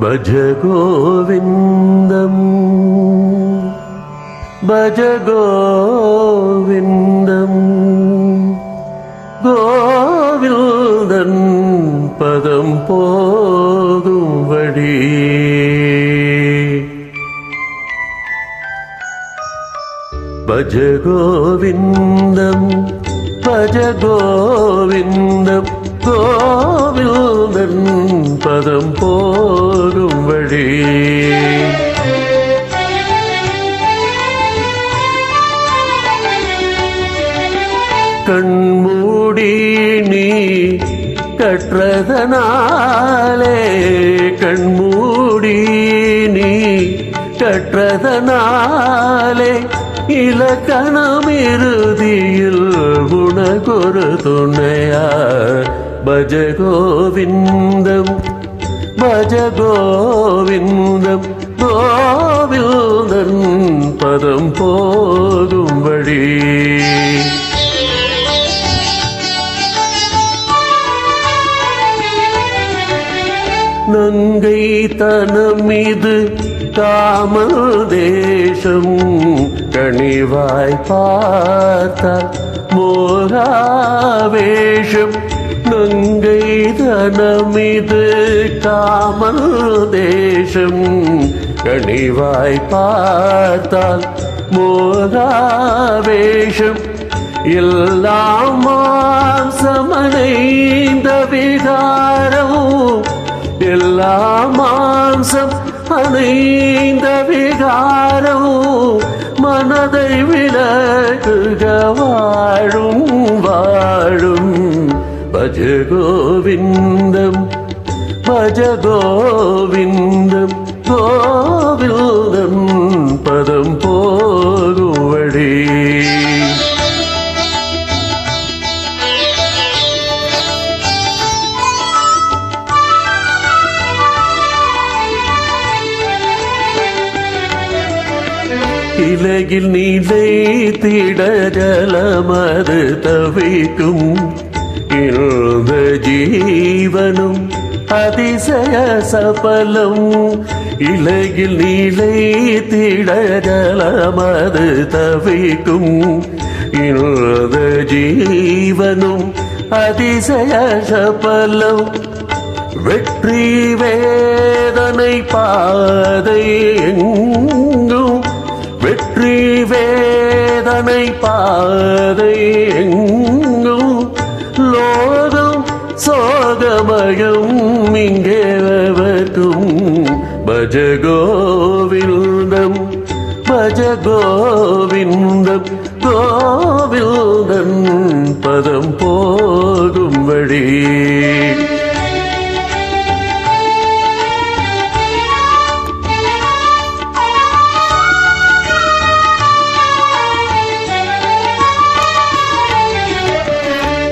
ഭജ ഗോവിന്ദം. ഭജ ഗോവിന്ദം. ഗോവിന്ദൻ പദം പോതും വഴി ഭജ ഗോവിന്ദം ഭജ ഗോവിന്ദം ഗോ பதம் போகும் வழி. கண்மூடி நீ கற்றதனாலே கண்மூடி நீ கற்றதனாலே இலக்கணம் இறுதியில் குணகுரு துணையார். பஜ கோவிந்தம் பஜ கோவிந்தம் கோவிந்தன் பதம் போகும் வழி. நங்கை தனம் இது காமல் தேசம் கனிவாய் பார்த்தால் மோகாவேஷம் நங்கை தனமிது காமல் தேசம் கனிவாய் பார்த்தால் மோகாவேஷம். எல்லாம் மாம்சமனைந்த விகாரம். எல்லாம் மாம்சம் அணைந்த விகாரம். மனதை விலகுக வாழும் பஜ கோவிந்தம் பஜ கோவிந்தம் கோவிந்தம் பதம் போகும் வழி இலகில் நீலை திட ஜலமது தவிக்கும் இந்த ஜீவனும் அதிசய சபலம் இலகில் நீலை திட தவிக்கும் இந்த ஜீவனும் அதிசய சபலம். வெற்றி வேதனை பாதை எங்கும். வெற்றி வேதனை பாதை எங்கும். பயம் இங்கே வரும் பஜ கோவிந்தம் பஜ கோவிந்தம் கோவிந்தன் பதம் போகும் வழி.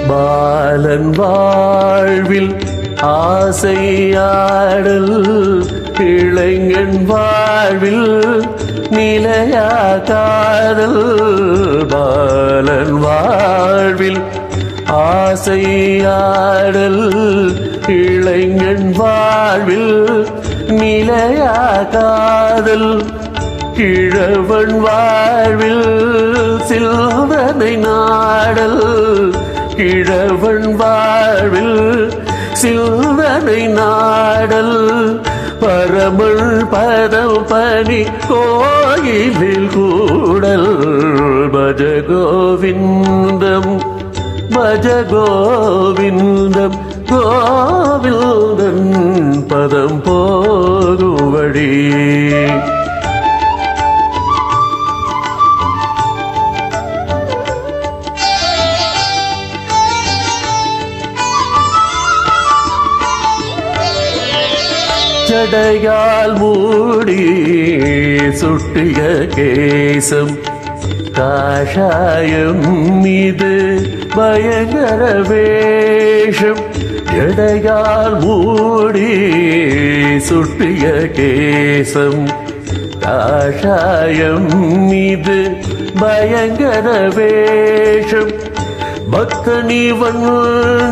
பாலன் வாழ்வில் ஆசையாடல் இளைஞன் வாழ்வில் நிலையா காதல் பாலன் வாழ்வில் ஆசையாடல் இளைஞன் வாழ்வில் நிலையா காதல் கிழவன் வாழ்வில் சில்வனை நாடல் கிழவன் வாழ்வில் சிந்தனை நாடல் பரமள் பதம் பணி கோயிலில் கூடல். பஜ கோவிந்தம் பஜ கோவிந்தம் கோவிந்தன் பதம் போகும் வழி ஜடையால் மூடி சுட்டிய கேசம் காஷாயம் மீது பயங்கர வேஷம். எடையால் மூடி சுட்டிய கேசம் காஷாயம் மீது பயங்கர வேஷம். பக்தனிவன்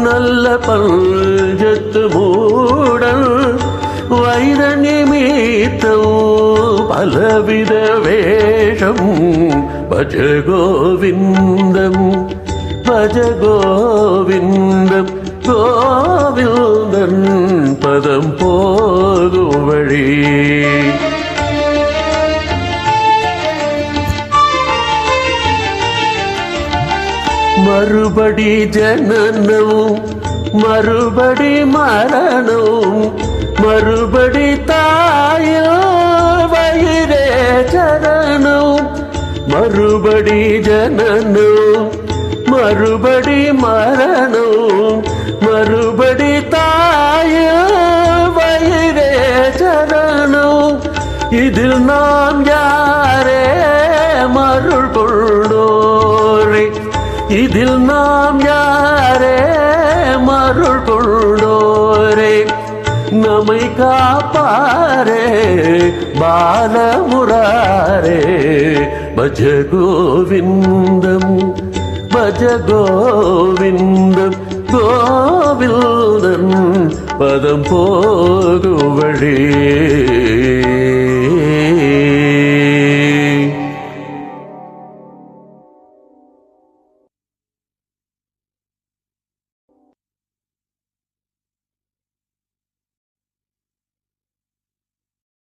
நல்ல பஞ்சத்து மூடல் வைர நித்தம் பலவித வேஷம். பஜ கோவிந்தம் பஜ கோவிந்தம் கோவிந்தன் பதம் போகும் வழி. மறுபடி ஜனனமும் மறுபடி மரணம் மறு மறுபடி ஜனனம் மறுபடி மரணம் மறுபடி தாயோ வயிறே சரணம் இதில் நாம் யாரே மருள் கொள்ளோரே இதில் நாம் யாரே மருள் கொள்ளோரே நம்மை காப்பாரே பாலமுராரே பஜ கோவிந்தம் பஜ கோவிந்தம் கோவிந்தன் பதம் போகும் வழி